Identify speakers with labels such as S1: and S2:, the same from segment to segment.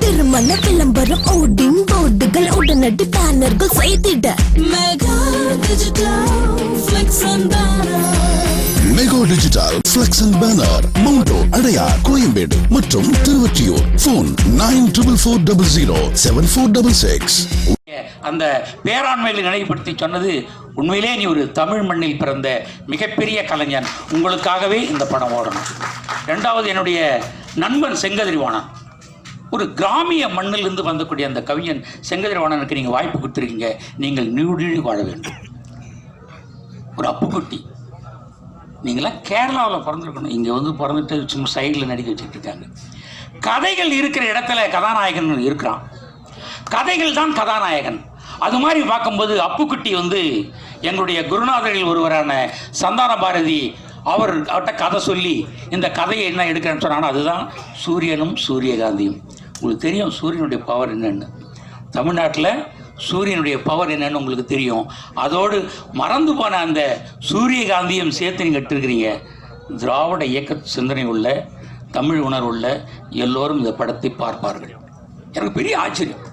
S1: திருமண விளம்பரம் ஓடிங் போர்டுகள் உடனடி பேனர்கள் செய்திட. Mega digital flex and banner
S2: mega digital flex and banner மவுண்டோ Adyar Koyambedu மற்றும் Tiruvottiyur phone nine triple four double zero seven four double six
S3: அந்த பேராண்மையில் நினைவுபடுத்தி சொன்னது உண்மையிலே நீ ஒரு தமிழ் மண்ணில் பிறந்த மிகப்பெரிய கலைஞன். உங்களுக்காகவே இந்த படம் ஓடணும். ரெண்டாவது என்னுடைய நண்பன் செங்கதிரிவாணன் ஒரு கிராமிய மண்ணிலிருந்து வந்தக்கூடிய அந்த கவிஞன் செங்கதிரிவாணனுக்கு நீங்கள் வாய்ப்பு கொடுத்துருக்கீங்க. நீங்கள் நீடுழி வாழ வேண்டும். ஒரு அப்புக்குட்டி. நீங்களாம் கேரளாவில் பிறந்திருக்கணும். இங்கே வந்து பிறந்துட்டு சும்மா சைடில் நடிக்க வச்சுட்டு இருக்காங்க. கதைகள் இருக்கிற இடத்துல கதாநாயகன் இருக்கிறான். கதைகள் தான் கதாநாயகன். அது மாதிரி பார்க்கும்போது அப்புக்குட்டி வந்து எங்களுடைய குருநாதரில் ஒருவரான சந்தான பாரதி அவர் அவர்கிட்ட கதை சொல்லி இந்த கதையை என்ன எடுக்கிறேன்னு சொன்னாங்கன்னா அதுதான் சூரியனும் சூரியகாந்தியும். உங்களுக்கு தெரியும் சூரியனுடைய பவர் என்னன்னு. தமிழ்நாட்டில் சூரியனுடைய பவர் என்னன்னு உங்களுக்கு தெரியும். அதோடு மறந்து போன அந்த சூரியகாந்தியும் சேர்த்து நீங்கள் எடுத்துருக்கிறீங்க. திராவிட இயக்க சிந்தனை உள்ள தமிழ் உணர்வுள்ள எல்லோரும் இந்த படத்தை பார்ப்பார்கள். எனக்கு பெரிய ஆச்சரியம்.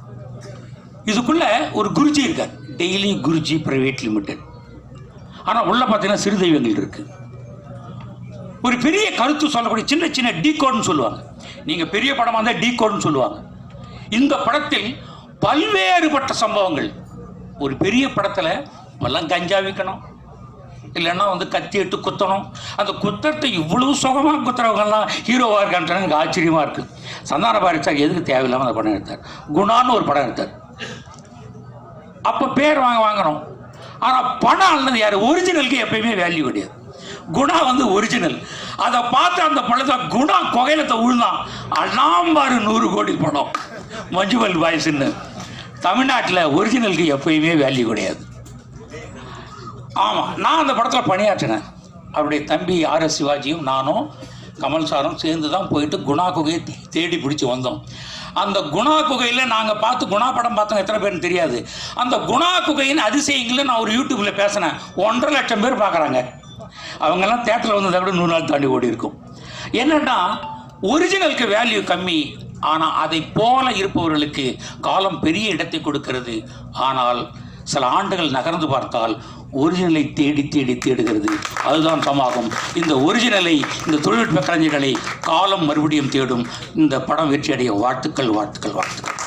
S3: இதுக்குள்ள ஒரு குருஜி இருக்கார். Daily Guruji private limited. ஆனால் உள்ளே பார்த்தீங்கன்னா சிறு தெய்வங்கள் இருக்குது ஒரு பெரிய கருத்து சொல்லக்கூடிய சின்ன சின்ன டீகோட்னு சொல்லுவாங்க. நீங்கள் பெரிய படமாக இருந்தால் டீகோட்னு சொல்லுவாங்க. இந்த படத்தில் பல்வேறுபட்ட சம்பவங்கள். ஒரு பெரிய படத்தில் எல்லாம் கஞ்சா விற்கணும் இல்லைன்னா வந்து கத்தி எட்டு குத்தணும். அந்த குத்தத்தை இவ்வளவு சுகமாக குத்துறவங்கெல்லாம் ஹீரோவாக இருக்கான்னு எனக்கு ஆச்சரியமாக இருக்குது சந்தான பாரதி சார் எதுக்கு தேவையில்லாமல் அந்த படம் எடுத்தார்? குணான்னு ஒரு படம் எடுத்தார். அப்போ பேர் வாங்க வாங்கணும். ஆனால் பணம் அல்லது யார்? ஒரிஜினலுக்கு எப்பயுமே வேல்யூ கிடையாது. குணா வந்து ஒரிஜினல் அதை பார்த்து அந்த படத்தை குணா கொகையிலத்தை விழுந்தான் அண்ணாம்பாரு நூறு கோடி படம் மஞ்சுவல் பாய்ஸ்ன்னு. தமிழ்நாட்டில் ஒரிஜினலுக்கு எப்பயுமே வேல்யூ கிடையாது. ஆமாம் நான் அந்த படத்தில் பணியாற்றினேன். அவருடைய தம்பி ஆர் எஸ் சிவாஜியும் நானும் கமல் சாரும் சேர்ந்து தான் போயிட்டு குணா குகையை தேடி பிடிச்சி வந்தோம். அந்த குணா குகையில் நாங்கள் பார்த்து குணா படம் பார்த்தோம். எத்தனை பேர்னு தெரியாது. அந்த குணா குகையின் அதிசயங்களை நான் ஒரு யூடியூப்பில் பேசினேன். ஒன்றரை லட்சம் பேர் பார்க்குறாங்க. அவங்கெல்லாம் தேட்டரில் வந்ததை விட நூறு நாள் தாண்டி ஓடி இருக்கும். என்னன்னா ஒரிஜினலுக்கு வேல்யூ கம்மி. ஆனால் அதை போல இருப்பவர்களுக்கு காலம் பெரிய இடத்தை கொடுக்கிறது. ஆனால் சில ஆண்டுகள் நகர்ந்து பார்த்தால் ஒரிஜினலை தேடி தேடி தேடுகிறது. அதுதான் சமாகும். இந்த ஒரிஜினலை இந்த தொழில்நுட்ப கலைஞர்களை காலம் மறுபடியும் தேடும். இந்த படம் வெற்றியடைய வாழ்த்துக்கள் வாழ்த்துக்கள் வாழ்த்துக்கள்.